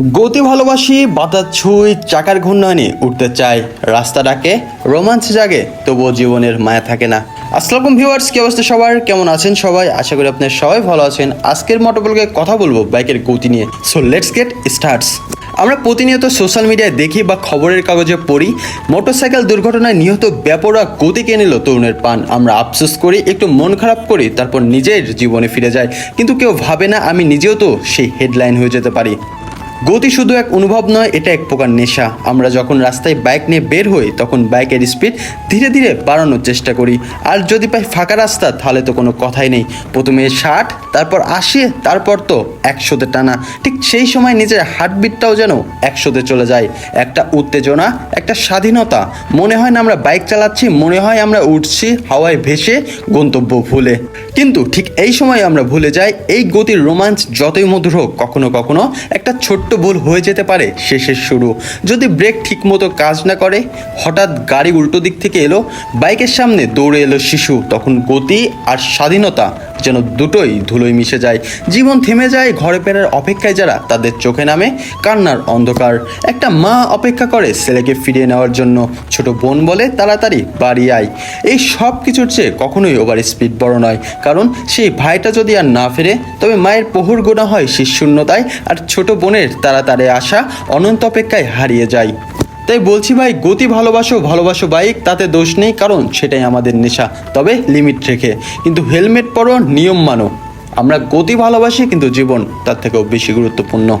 গতি ভালোবাসি বাতাস ছুঁই, চাকার ঘূর্ণয়নে, উঠতে চাই। রাস্তা ডাকে, রোমাঞ্চ জাগে, তবুও জীবনের মায়া থাকে না। আসসালাম ভিউয়ার্স, কি অবস্থা সবার? কেমন আছেন সবাই? আশা করি আপনার সবাই ভালো আছেন। আজকের মোটরবলকে কথা বলব বাইকের গতি নিয়ে। সো লেটস গেট স্টার্টস আমরা প্রতিনিয়ত সোশ্যাল মিডিয়ায় দেখি বা খবরের কাগজে পড়ি মোটরসাইকেল দুর্ঘটনায় নিহত ব্যাপরা গতি কে নিল তরুণের পান আমরা আফসোস করি, একটু মন খারাপ করি, তারপর নিজের জীবনে ফিরে যাই। কিন্তু কেউ ভাবে না, আমি নিজেও তো সেই হেডলাইন হয়ে যেতে পারি। গতি শুধু এক অনুভব নয়, এটা এক প্রকার নেশা। আমরা যখন রাস্তায় বাইক নিয়ে বের হই, তখন বাইকের স্পিড ধীরে ধীরে বাড়ানোর চেষ্টা করি। আর যদি পাই ফাঁকা রাস্তা, তাহলে তো কোনো কথাই নেই। প্রথমে ষাট, তারপর আশি, তারপর তো একশোতে টানা। ঠিক সেই সময় নিজের হার্টবিটটাও যেন একশোতে চলে যায়। একটা উত্তেজনা, একটা স্বাধীনতা। মনে হয় না আমরা বাইক চালাচ্ছি, মনে হয় আমরা উঠছি হাওয়ায় ভেসে গন্তব্য ভুলে। কিন্তু ঠিক এই সময় আমরা ভুলে যাই, এই গতির রোমাঞ্চ যতই মধুর হোক, কখনো কখনো একটা ছোট্ট ভুল হয়ে যেতে পারে, শেষের শুরু। যদি ব্রেক ঠিকমতো কাজ না করে, হঠাৎ গাড়ি উল্টো দিক থেকে এলো, বাইকের সামনে দৌড়ে এলো শিশু। তখন গতি আর স্বাধীনতা যেন দুটোই ধুলোয় মিশে যায়। জীবন থেমে যায়, ঘরে ফেরার অপেক্ষায় যারা তাদের চোখে নামে, কান্নার অন্ধকার। একটা মা অপেক্ষা করে ছেলেকে ফিরিয়ে নেওয়ার জন্য। ছোট বোন বলে তাড়াতাড়ি বাড়ি আয়। এই সব কিছুর চেয়ে কখনোই ওভার স্পিড বড় নয়। কারণ সেই ভাইটা যদি আর না ফেরে, তবে মায়ের পোহর গোনা হয় শিশূন্যতায় আর ছোট বোনের তাড়াতাড়ি আসা অনন্ত অপেক্ষায় হারিয়ে যায়। তাই বলছি ভাই, গতি ভালোবাসো ভালোবাসো বাইক তাতে দোষ নেই, কারণ সেটাই আমাদের নেশা। তবে লিমিট রেখে। কিন্তু হেলমেট পরো নিয়ম মানো। আমরা গতি ভালোবাসি, কিন্তু জীবন তার থেকেও বেশি গুরুত্বপূর্ণ।